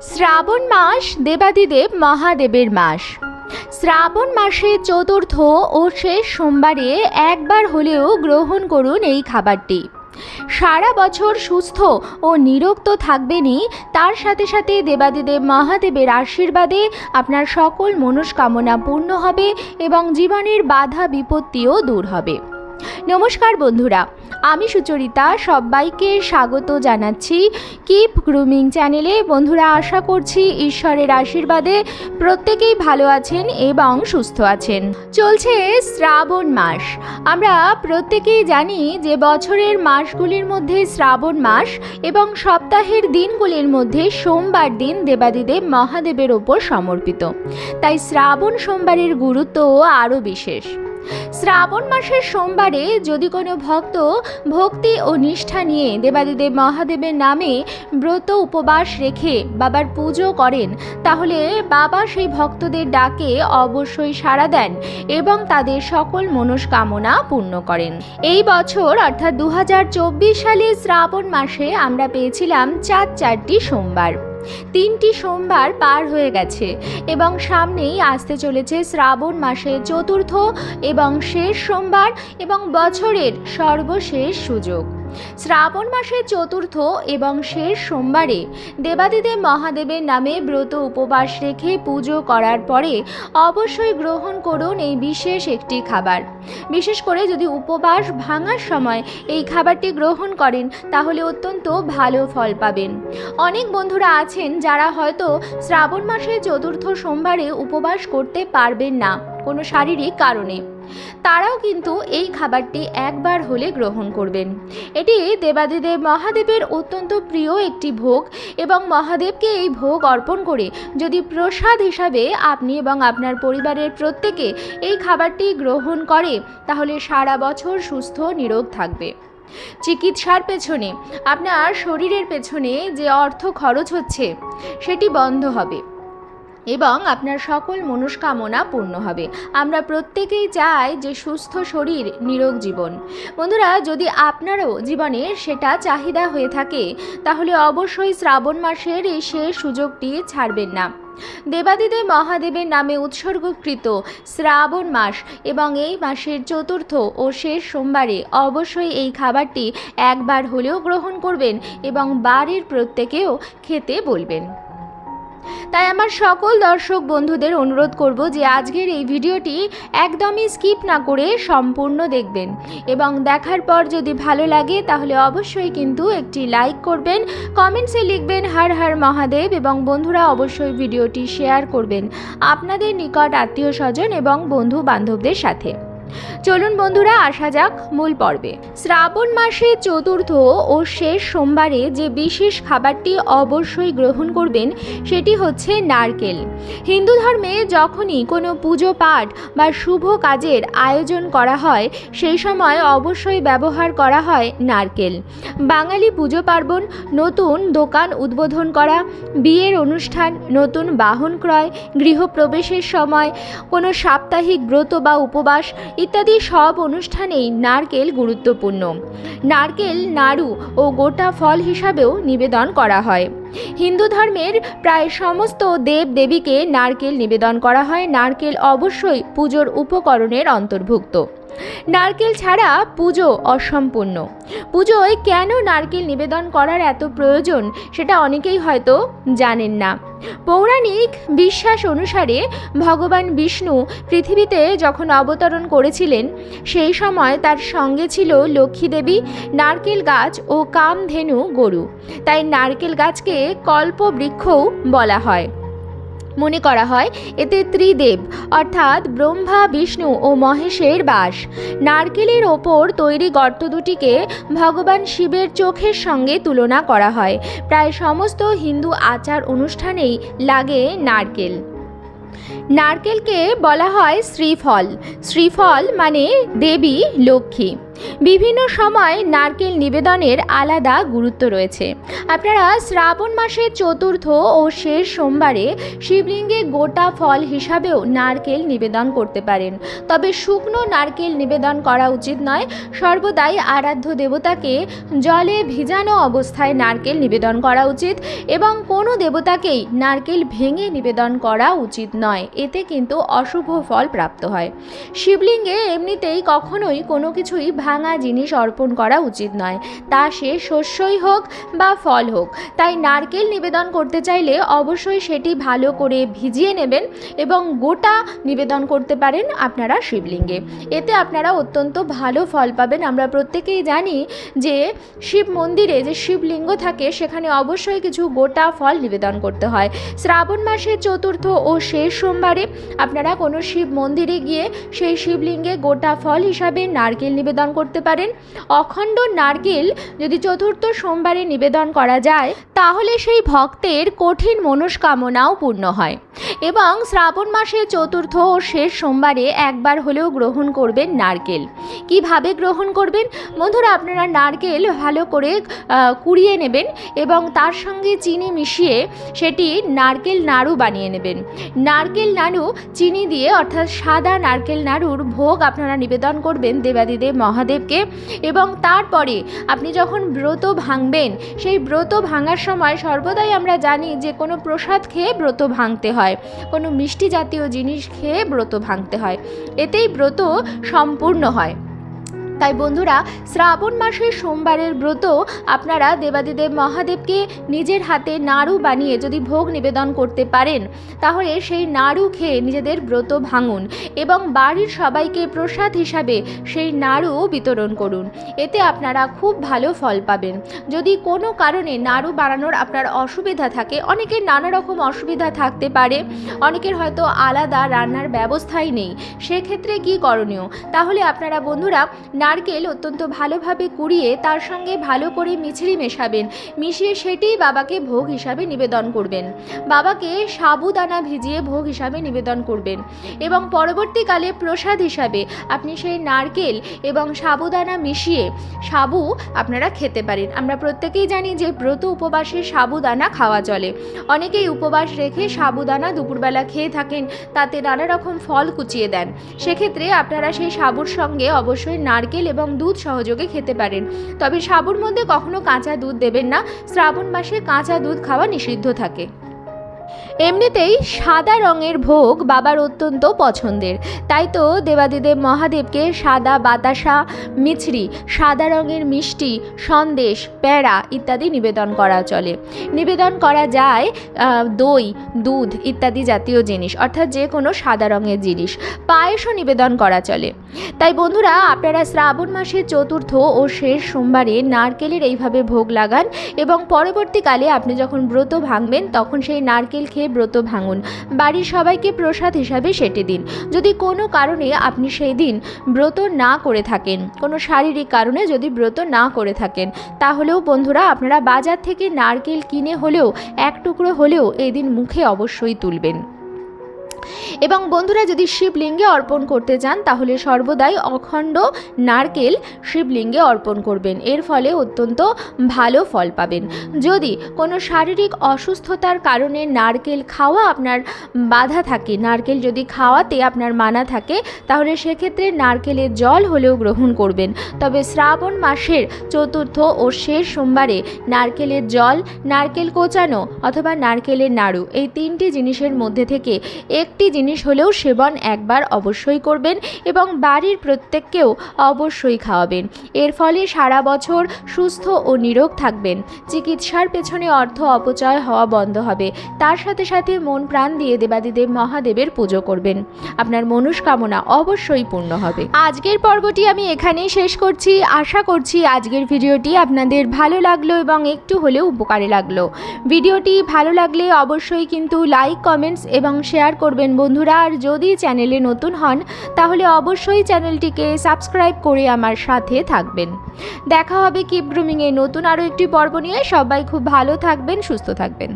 শ্রাবণ মাস দেবাদিদেব মহাদেবের মাস। শ্রাবণ মাসে চতুর্থ ও শেষ সোমবারে একবার হলেও গ্রহণ করুন এই খাবারটি। সারা বছর সুস্থ ও নিরক্ত থাকবেনই, তার সাথে সাথে দেবাদিদেব মহাদেবের আশীর্বাদে আপনার সকল মনস্কামনা পূর্ণ হবে এবং জীবনের বাধা বিপত্তিও দূর হবে। নমস্কার বন্ধুরা, আমি সুচরিতা, সবাইকে স্বাগত জানাচ্ছি কিপ গ্রুমিং চ্যানেলে। বন্ধুরা, আশা করছি ঈশ্বরের আশীর্বাদে প্রত্যেকেই ভালো আছেন এবং সুস্থ আছেন। চলছে শ্রাবণ মাস। আমরা প্রত্যেকেই জানি যে বছরের মাসগুলির মধ্যে শ্রাবণ মাস এবং সপ্তাহের দিনগুলির মধ্যে সোমবার দিন দেবাদিদেব মহাদেবের ওপর সমর্পিত। তাই শ্রাবণ সোমবারের গুরুত্বও আরও বিশেষ। শ্রাবণ মাসের সোমবারে যদি কোনো ভক্ত ভক্তি ও নিষ্ঠা নিয়ে দেবাদিদেব মহাদেবের নামে ব্রত উপবাস রেখে বাবার পুজো করেন, তাহলে বাবা সেই ভক্তদের ডাকে অবশ্যই সাড়া দেন এবং তাদের সকল মনস্কামনা পূর্ণ করেন। এই বছর অর্থাৎ দু সালে শ্রাবণ মাসে আমরা পেয়েছিলাম চার চারটি সোমবার। তিনটি সোমবার পার হয়ে গেছে এবং সামনেই আসতে চলেছে শ্রাবণ মাসের চতুর্থ এবং শেষ সোমবার এবং বছরের সর্বশেষ সুযোগ। শ্রাবণ মাসের চতুর্থ এবং শেষ সোমবারে দেবাদিদেব মহাদেবের নামে ব্রত উপবাস রেখে পুজো করার পরে অবশ্যই গ্রহণ করুন এই বিশেষ একটি খাবার। বিশেষ করে যদি উপবাস ভাঙার সময় এই খাবারটি গ্রহণ করেন, তাহলে অত্যন্ত ভালো ফল পাবেন। অনেক বন্ধুরা আছেন যারা হয়তো শ্রাবণ মাসের চতুর্থ সোমবারে উপবাস করতে পারবেন না, কোনো শারীরিক কারণে। তারাও কিন্তু এই খাবারটি একবার হলে গ্রহণ করবেন। এটি দেবাদিদেব মহাদেবের অত্যন্ত প্রিয় একটি ভোগ এবং মহাদেবকে এই ভোগ অর্পণ করে যদি প্রসাদ হিসাবে আপনি এবং আপনার পরিবারের প্রত্যেকে এই খাবারটি গ্রহণ করে, তাহলে সারা বছর সুস্থ নিরোগ থাকবে। চিকিৎসার পেছনে, আপনার শরীরের পেছনে যে অর্থ খরচ হচ্ছে, সেটি বন্ধ হবে। এবং আপনার সকল মনস্কামনা পূর্ণ হবে। আমরা প্রত্যেকেই চাই যে সুস্থ শরীর, নিরোগ জীবন। বন্ধুরা, যদি আপনারও জীবনে সেটা চাহিদা হয়ে থাকে, তাহলে অবশ্যই শ্রাবণ মাসের এই শেষ সুযোগটি ছাড়বেন না। দেবাদিদেব মহাদেবের নামে উৎসর্গকৃত শ্রাবণ মাস এবং এই মাসের চতুর্থ ও শেষ সোমবারে অবশ্যই এই খাবারটি একবার হলেও গ্রহণ করবেন এবং বাড়ির প্রত্যেকেও খেতে বলবেন। তাই আমার সকল দর্শক বন্ধুদের অনুরোধ করব যে আজকের এই ভিডিওটি একদমই স্কিপ না করে সম্পূর্ণ দেখবেন এবং দেখার পর যদি ভালো লাগে তাহলে অবশ্যই কিন্তু একটি লাইক করবেন, কমেন্টসে লিখবেন হর হর মহাদেব এবং বন্ধুরা অবশ্যই ভিডিওটি শেয়ার করবেন আপনাদের নিকট আত্মীয় স্বজন এবং বন্ধু বান্ধবদের সাথে। চলুন বন্ধুরা, আসা যাক মূল পর্বে। শ্রাবণ মাসে চতুর্থ ও শেষ সোমবারে যে বিশেষ খাবারটি অবশ্যই গ্রহণ করবেন, সেটি হচ্ছে নারকেল। হিন্দু ধর্মে যখনই কোনো পুজো পাঠ বা শুভ কাজের আয়োজন করা হয়, সেই সময় অবশ্যই ব্যবহার করা হয় নারকেল। বাঙালি পুজো পার্বণ, নতুন দোকান উদ্বোধন করা, বিয়ের অনুষ্ঠান, নতুন বাহন ক্রয়, গৃহপ্রবেশের সময়, কোনো সাপ্তাহিক ব্রত বা উপবাস ইত্যাদি সব অনুষ্ঠানেই নারকেল গুরুত্বপূর্ণ। নারকেল নাড়ু ও গোটা ফল হিসাবেও নিবেদন করা হয়। হিন্দু ধর্মের প্রায় সমস্ত দেব দেবীকে নারকেল নিবেদন করা হয়। নারকেল অবশ্যই পুজোর উপকরণের অন্তর্ভুক্ত। নারকেল ছাড়া পুজো অসম্পূর্ণ। পুজোয় কেন নারকেল নিবেদন করার এত প্রয়োজন সেটা অনেকেই হয়তো জানেন না। পৌরাণিক বিশ্বাস অনুসারে ভগবান বিষ্ণু পৃথিবীতে যখন অবতরণ করেছিলেন, সেই সময় তার সঙ্গে ছিল লক্ষ্মী দেবী, নারকেল গাছ ও কামধেনু গরু। তাই নারকেল গাছকে কল্পবৃক্ষও বলা হয়। মনে করা হয়, এতে ত্রিদেব, অর্থাৎ ব্রহ্মা, বিষ্ণু ও মহেশের বাস। নারকেলের ওপর তৈরি গর্ত দুটিকে ভগবান শিবের চোখের সঙ্গে তুলনা করা হয়। প্রায় সমস্ত হিন্দু আচার অনুষ্ঠানেই লাগে নারকেল। নারকেলকে বলা হয় শ্রীফল। শ্রীফল মানে দেবী লক্ষ্মী। বিভিন্ন সময় নারকেল নিবেদনের আলাদা গুরুত্ব রয়েছে। আপনারা শ্রাবণ মাসের চতুর্থ ও শেষ সোমবারে শিবলিঙ্গে গোটা ফল হিসাবেও নারকেল নিবেদন করতে পারেন। তবে শুকনো নারকেল নিবেদন করা উচিত নয়। সর্বদাই আরাধ্য দেবতাকে জলে ভিজানো অবস্থায় নারকেল নিবেদন করা উচিত এবং কোনো দেবতাকেই নারকেল ভেঙে নিবেদন করা উচিত নয়। এতে কিন্তু অশুভ ফল প্রাপ্ত হয়। শিবলিঙ্গে এমনিতেই কখনোই কোনো কিছুই ভাঙা জিনিস অর্পণ করা উচিত নয়। তা সে শস্যই হোক বা ফল হোক, তাই নারকেল নিবেদন করতে চাইলে অবশ্যই সেটি ভালো করে ভিজিয়ে নেবেন এবং গোটা নিবেদন করতে পারেন আপনারা শিবলিঙ্গে। এতে আপনারা অত্যন্ত ভালো ফল পাবেন। আমরা প্রত্যেকেই জানি যে শিব মন্দিরে যে শিবলিঙ্গ থাকে, সেখানে অবশ্যই কিছু গোটা ফল নিবেদন করতে হয়। শ্রাবণ মাসের চতুর্থ ও শেষ সোমবারে আপনারা কোনো শিব মন্দিরে গিয়ে সেই শিবলিঙ্গে গোটা ফল হিসাবে নারকেল নিবেদন করতে পারেন। অখণ্ড নারকেল যদি চতুর্থ সোমবারে নিবেদন করা যায়, তাহলে সেই ভক্তের কঠিন মনস্কামনাও পূর্ণ হয়। এবং শ্রাবণ মাসের চতুর্থ ও শেষ সোমবারে একবার হলেও গ্রহণ করবেন নারকেল। কীভাবে গ্রহণ করবেন? বন্ধুরা, আপনারা নারকেল ভালো করে কুড়িয়ে নেবেন এবং তার সঙ্গে চিনি মিশিয়ে সেটি নারকেল নাড়ু বানিয়ে নেবেন। নারকেল নাড়ু চিনি দিয়ে, অর্থাৎ সাদা নারকেল নাড়ুর ভোগ আপনারা নিবেদন করবেন দেবাদিদেব মহাদেবকে এবং তারপরে আপনি যখন ব্রত ভাঙবেন, সেই ব্রত ভাঙার সময় সর্বদাই আমরা জানি যে কোনো প্রসাদ খেয়ে ব্রত ভাঙতে হয়। কোনো মিষ্টি জাতীয় জিনিস খেয়ে ব্রত ভাঙতে হয়। এতেই ব্রত সম্পূর্ণ হয়। তাই বন্ধুরা, শ্রাবণ মাসের সোমবারের ব্রত আপনারা দেবাদিদেব মহাদেবকে নিজের হাতে নাড়ু বানিয়ে যদি ভোগ নিবেদন করতে পারেন, তাহলে সেই নাড়ু খেয়ে নিজেদের ব্রত ভাঙুন এবং বাড়ির সবাইকে প্রসাদ হিসাবে সেই নাড়ু বিতরণ করুন। এতে আপনারা খুব ভালো ফল পাবেন। যদি কোনো কারণে নাড়ু বানানোর আপনার অসুবিধা থাকে, অনেকের নানা রকম অসুবিধা থাকতে পারে, অনেকের হয়তো আলাদা রান্নার ব্যবস্থাই নেই, সেক্ষেত্রে কি করণীয়? তাহলে আপনারা বন্ধুরা নারকেল অত্যন্ত ভালোভাবে কুড়িয়ে তার সঙ্গে ভালো করে মিছরি মেশাবেন। মিশিয়ে সেটি বাবাকে ভোগ হিসাবে নিবেদন করবেন। বাবাকে সাবুদানা ভিজিয়ে ভোগ হিসাবে নিবেদন করবেন। এবং পরবর্তীকালে প্রসাদ হিসাবে আপনি সেই নারকেল এবং সাবুদানা মিশিয়ে সাবু আপনারা খেতে পারেন। আমরা প্রত্যেকেই জানি যে ব্রত উপবাসে সাবুদানা খাওয়া চলে। অনেকেই উপবাস রেখে সাবুদানা দুপুরবেলা খেয়ে থাকেন, তাতে নানা রকম ফল কুচিয়ে দেন। সেক্ষেত্রে আপনারা সেই সাবুর সঙ্গে অবশ্যই নারকেল এবং দুধ সহযোগে খেতে পারেন। তবে সাবুর মধ্যে কখনো কাঁচা দুধ দেবেন না। শ্রাবণ মাসে কাঁচা দুধ খাওয়া নিষিদ্ধ থাকে। এমনিতেই সাদা রঙের ভোগ বাবার অত্যন্ত পছন্দের। তাই তো দেবাদিদেব মহাদেবকে সাদা বাতাসা, মিছরি, সাদা রঙের মিষ্টি, সন্দেশ প্যাড়া ইত্যাদি নিবেদন করা চলে। নিবেদন করা যায় দই, দুধ ইত্যাদি জাতীয় জিনিস, অর্থাৎ যে কোনো সাদা রঙের জিনিস। পায়েসও নিবেদন করা চলে। তাই বন্ধুরা, আপনারা শ্রাবণ মাসের চতুর্থ ও শেষ সোমবারে নারকেলের এইভাবে ভোগ লাগান এবং পরবর্তীকালে আপনি যখন ব্রত ভাঙবেন, তখন সেই নারকেল খেয়ে ব্রত ভাঙুন। বাড়ির সবাইকে প্রসাদ হিসাবে সেটে দিন। যদি কোনো কারণে আপনি সেই দিন ব্রত না করে থাকেন, কোনো শারীরিক কারণে যদি ব্রত না করে থাকেন, তাহলেও বন্ধুরা আপনারা বাজার থেকে নারকেল কিনে হলেও, এক টুকরো হলেও এই দিন মুখে অবশ্যই তুলবেন। এবং বন্ধুরা, যদি শিবলিঙ্গে অর্পণ করতে চান তাহলে সর্বদাই অখণ্ড নারকেল শিবলিঙ্গে অর্পণ করবেন। এর ফলে অত্যন্ত ভালো ফল পাবেন। যদি কোনো শারীরিক অসুস্থতার কারণে নারকেল খাওয়া আপনার বাধা থাকে, নারকেল যদি খাওয়াতে আপনার মানা থাকে, তাহলে সেক্ষেত্রে নারকেলের জল হলেও গ্রহণ করবেন। তবে শ্রাবণ মাসের চতুর্থ ও শেষ সোমবারে নারকেলের জল, নারকেল কোচানো অথবা নারকেলের নাড়ু, এই তিনটি জিনিসের মধ্যে থেকে একটি জিনিস হলেও সেবন একবার অবশ্যই করবেন এবং বাড়ির প্রত্যেককেও অবশ্যই খাওয়াবেন। এর ফলে সারা বছর সুস্থ ও নিরোগ থাকবেন। চিকিৎসার পেছনে অর্থ অপচয় হওয়া বন্ধ হবে। তার সাথে সাথে মন প্রাণ দিয়ে দেবাদিদেব মহাদেবের পুজো করবেন। আপনার মনস্কামনা অবশ্যই পূর্ণ হবে। আজকের পর্বটি আমি এখানেই শেষ করছি। আশা করছি আজকের ভিডিওটি আপনাদের ভালো লাগল এবং একটু হলেও উপকারে লাগল। ভিডিওটি ভালো লাগলে অবশ্যই কিন্তু লাইক, কমেন্টস এবং শেয়ার করবেন বন্ধুরা, আর যদি চ্যানেলে নতুন হন, তাহলে অবশ্যই চ্যানেলটিকে সাবস্ক্রাইব করে আমার সাথে থাকবেন। দেখা হবে কিপ গ্রুমিংয়ে নতুন আরও একটি পর্ব নিয়ে। সবাই খুব ভালো থাকবেন, সুস্থ থাকবেন।